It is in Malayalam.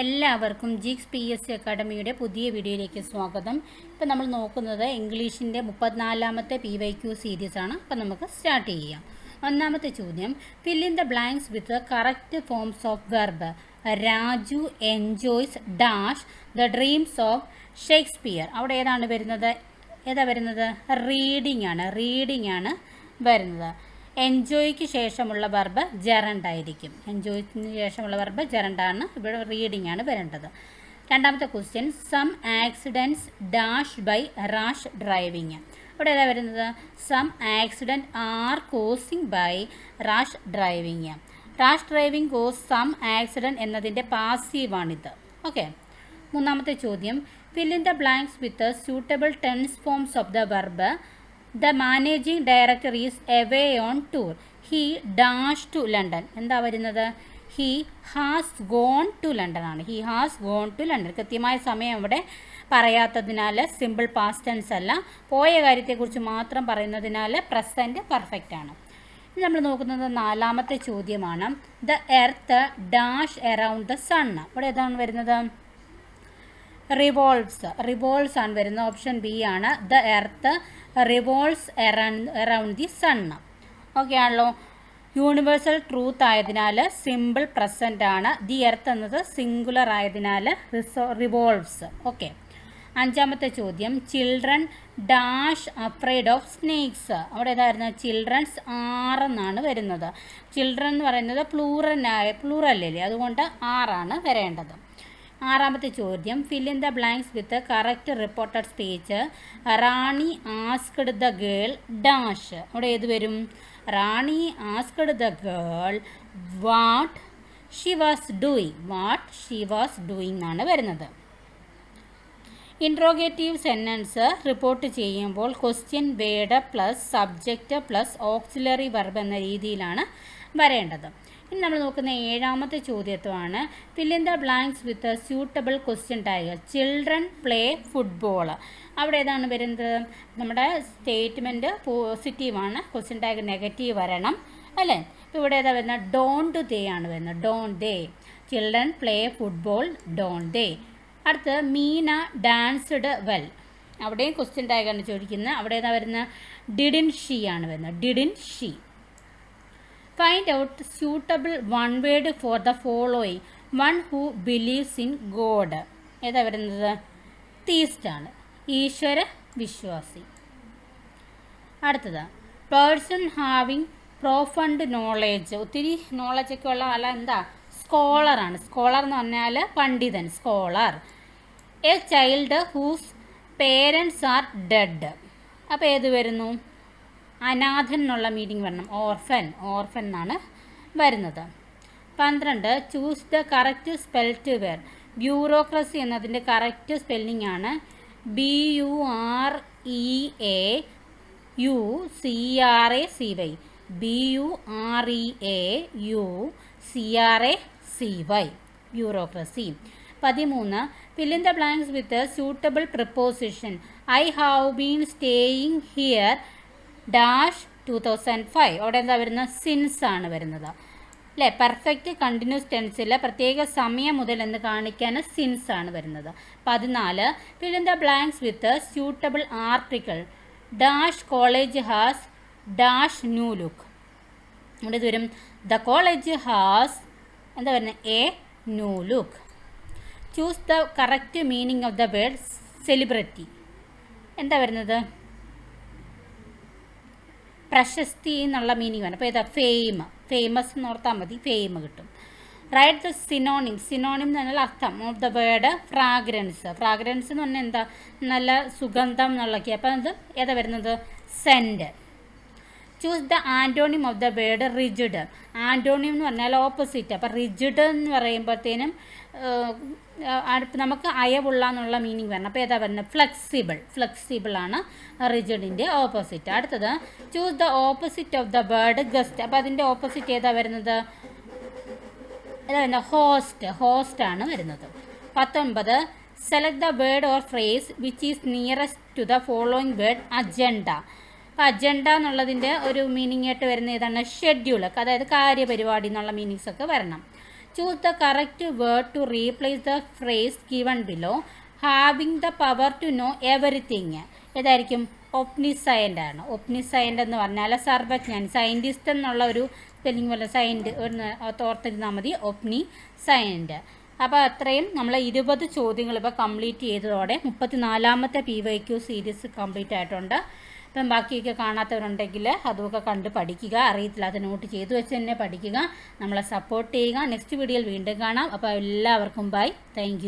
എല്ലാവർക്കും ജിക്സ് പി എസ് സി അക്കാഡമിയുടെ പുതിയ വീഡിയോയിലേക്ക് സ്വാഗതം. ഇപ്പം നമ്മൾ നോക്കുന്നത് ഇംഗ്ലീഷിന്റെ മുപ്പത്തിനാലാമത്തെ പി വൈ ക്യു സീരീസ് ആണ്. അപ്പം നമുക്ക് സ്റ്റാർട്ട് ചെയ്യാം. ഒന്നാമത്തെ ചോദ്യം fill in the blanks with correct forms of verb Raju enjoys dash the dreams of Shakespeare അവിടെ ഏതാണ് വരുന്നത്? ഏതാ വരുന്നത്? റീഡിംഗ് ആണ്. റീഡിംഗ് ആണ് വരുന്നത്. എൻജോയ്ക്ക് ശേഷമുള്ള വർബ് ജെറണ്ട് ആയിരിക്കും. എൻജോയ്ക്ക് ശേഷമുള്ള വർബ് ജെറണ്ടാണ് ഇവിടെ റീഡിംഗ് ആണ് വരേണ്ടത്. രണ്ടാമത്തെ question some accidents dash by rash driving ഇവിടെ ഏതാ വരുന്നത്? Some accident are causing by rash driving rash driving cause some accident എന്നതിന്റെ പാസീവാണിത് ഓക്കെ മൂന്നാമത്തെ ചോദ്യം fill in the blanks with suitable tense forms of the verb the managing director is away on tour he dash to London എന്താ വരുന്നത്? He has gone to London ആണ്. He has gone to London കൃത്യമായ സമയം ഇവിടെ പറയാത്തതിനാൽ സിമ്പിൾ പാസ്റ്റ് ടെൻസ് അല്ല. പോയ കാര്യത്തെക്കുറിച്ച് മാത്രം പറയുന്നതിനാൽ പ്രസന്റ് പെർഫെക്റ്റ് ആണ്. ഇനി നമ്മൾ നോക്കുന്നത് നാലാമത്തെ ചോദ്യമാണ്. The earth dash around the sun ഇവിടെ ഏതാണ് വരുന്നത്? റിവോൾവ്സ് റിവോൾവ്സ് ആണ് വരുന്നത് ഓപ്ഷൻ ബി ആണ്. The earth revolves around the sun okay ആണല്ലോ. യൂണിവേഴ്സൽ ട്രൂത്ത് ആയതിനാൽ സിമ്പിൾ പ്രസന്റ് ആണ്. ദി എർത്ത് എന്നത് സിംഗുലർ ആയതിനാൽ റിസോ റിവോൾവ്സ് ഓക്കെ അഞ്ചാമത്തെ ചോദ്യം. Children dash afraid of snakes അവിടെ ഏതായിരുന്നു? ചിൽഡ്രൻസ് എന്നാണ് വരുന്നത്. ചിൽഡ്രൻ എന്ന് പറയുന്നത് പ്ലൂറനായ പ്ലൂറല്ലേ അതുകൊണ്ട് ആറാണ് വരേണ്ടത്. ആറാമത്തെ ചോദ്യം. Fill in the blanks with correct reported speech Rani asked the girl dash. അവിടെ ഏത് വരും? Rani asked the girl what she was doing? What she was doing എന്നാണ് വരുന്നത്. ഇൻട്രോഗേറ്റീവ് സെന്റൻസ് റിപ്പോർട്ട് ചെയ്യുമ്പോൾ question word plus subject plus auxiliary verb എന്ന രീതിയിലാണ് വരേണ്ടത്. ഇനി നമ്മൾ നോക്കുന്ന ഏഴാമത്തെ ചോദ്യത്വമാണ് fill in the blanks with suitable question tag children play football അവിടെ ഏതാണ് വരുന്നത്? നമ്മുടെ സ്റ്റേറ്റ്മെന്റ് പോസിറ്റീവാണ് ക്വസ്റ്റ്യൻ ടാഗ് നെഗറ്റീവ് വരണം. അല്ലേ? ഇപ്പോൾ ഇവിടെ ഏതാ വരുന്നത്? ഡോണ്ട് ദേ ആണ് വരുന്നത്. Don't they children play football don't they അടുത്ത് മീന ഡാൻസ്ഡ് വെൽ അവിടെയും ക്വസ്റ്റ്യൻ ടാഗാണ് ചോദിക്കുന്നത്. അവിടെ ഏതാ വരുന്നത്? ഡിഡിൻ ഷീ ആണ് വരുന്നത്. Didn't she find out suitable one word for the following one who believes in God ഏതാ വരുന്നത്? ആണ് ഈശ്വര വിശ്വാസി. അടുത്തത്. പേഴ്സൺ ഹാവിങ് പ്രോഫണ്ട് നോളേജ് ഒത്തിരി നോളജൊക്കെ ഉള്ള ആൾ എന്താ? സ്കോളറാണ് സ്കോളർ എന്ന് പറഞ്ഞാൽ പണ്ഡിതൻ scholar a child whose parents are dead അപ്പോൾ ഏത് വരുന്നു? അനാഥൻ എന്നുള്ള മീനിങ് വരണം. ഓർഫൻ ഓർഫൻ എന്നാണ് വരുന്നത്. പന്ത്രണ്ട് choose the correct spell to where bureaucracy എന്നതിന്റെ കറക്റ്റ് സ്പെല്ലിംഗ് ആണ് B U R E A U C R A C Y B U R E A U C R A C Y bureaucracy പതിമൂന്ന് fill in the blanks with suitable preposition I have been staying here dash two thousand five അവിടെ എന്താ വരുന്നത്? സിൻസ് ആണ് വരുന്നത്. അല്ലേ? പെർഫെക്റ്റ് കണ്ടിന്യൂസ് ടെൻസിൽ പ്രത്യേക സമയം മുതൽ എന്ന് കാണിക്കാൻ സിൻസ് ആണ് വരുന്നത്. പതിനാല് the blanks with suitable article dash college has dash new look ഇവിടെ ഇത് വരും. ദ കോളേജ് ഹാസ് എന്താ പറയുന്നത് a new look choose the correct meaning of the word celebrity എന്താ വരുന്നത്? പ്രശസ്തി എന്നുള്ള മീനിങ് വേണം. അപ്പോൾ ഏതാ? ഫെയിം ഫേമസ് എന്ന് ഓർത്താൽ മതി. ഫെയിം കിട്ടും. റൈറ്റ് ദ സിനോണിം സിനോണിം എന്ന് പറഞ്ഞാൽ അർത്ഥം. Of the word fragrance fragrance എന്ന് പറഞ്ഞാൽ എന്താ? നല്ല സുഗന്ധം എന്നുള്ളതൊക്കെ അപ്പോൾ അത് ഏതാ വരുന്നത്? Scent choose the antonym of the word rigid antonym എന്ന് പറഞ്ഞാൽ ഓപ്പോസിറ്റ് അപ്പോൾ റിജിഡ് എന്ന് പറയുമ്പോഴത്തേനും നമുക്ക് അയവുള്ള എന്നുള്ള മീനിങ് വരണം. അപ്പോൾ ഏതാ വരുന്നത്? ഫ്ലെക്സിബിൾ ഫ്ലെക്സിബിൾ ആണ് റിജിഡിന്റെ ഓപ്പോസിറ്റ് അടുത്തത് choose the opposite of the word guest അപ്പോൾ അതിന്റെ ഓപ്പോസിറ്റ് ഏതാ വരുന്നത്? ഏതാ വരുന്നത്? ഹോസ്റ്റ് ഹോസ്റ്റ് ആണ് വരുന്നത്. പത്തൊൻപത് select the word or phrase which is nearest to the following word agenda agenda എന്നുള്ളതിന്റെ ഒരു മീനിങ് ആയിട്ട് വരുന്ന ഏതാണ് ഷെഡ്യൂൾ അതായത് കാര്യപരിപാടി എന്നുള്ള മീനിങ്സ് ഒക്കെ വരണം. Choose the correct word to replace the phrase given below having the power to know everything ഏതായിരിക്കും ഒപ്നിസയന്റ് ആണ്. ഒപ്നിസയന്റ് എന്ന് പറഞ്ഞാൽ സർവജ്ഞൻ സയന്റിസ്റ്റ് എന്നുള്ള ഒരു സ്പെല്ലിംഗ് പോലെ സയന്റ് ഓർത്തിരുന്നാൽ മതി. ഒപ്നി സയന്റ് അപ്പോൾ അത്രയും നമ്മൾ ഇരുപത് ചോദ്യങ്ങൾ ഇപ്പോൾ കംപ്ലീറ്റ് ചെയ്തതോടെ മുപ്പത്തി നാലാമത്തെ P Y Q series complete ആയിട്ടുണ്ട്. അപ്പം ബാക്കിയൊക്കെ കാണാത്തവരുണ്ടെങ്കിൽ അതുമൊക്കെ കണ്ട് പഠിക്കുക അറിയത്തില്ല. അത് നോട്ട് ചെയ്തു വെച്ച് തന്നെ പഠിക്കുക. നമ്മളെ സപ്പോർട്ട് ചെയ്യുക. നെക്സ്റ്റ് വീഡിയോയിൽ വീണ്ടും കാണാം. അപ്പോൾ എല്ലാവർക്കും ബൈ താങ്ക്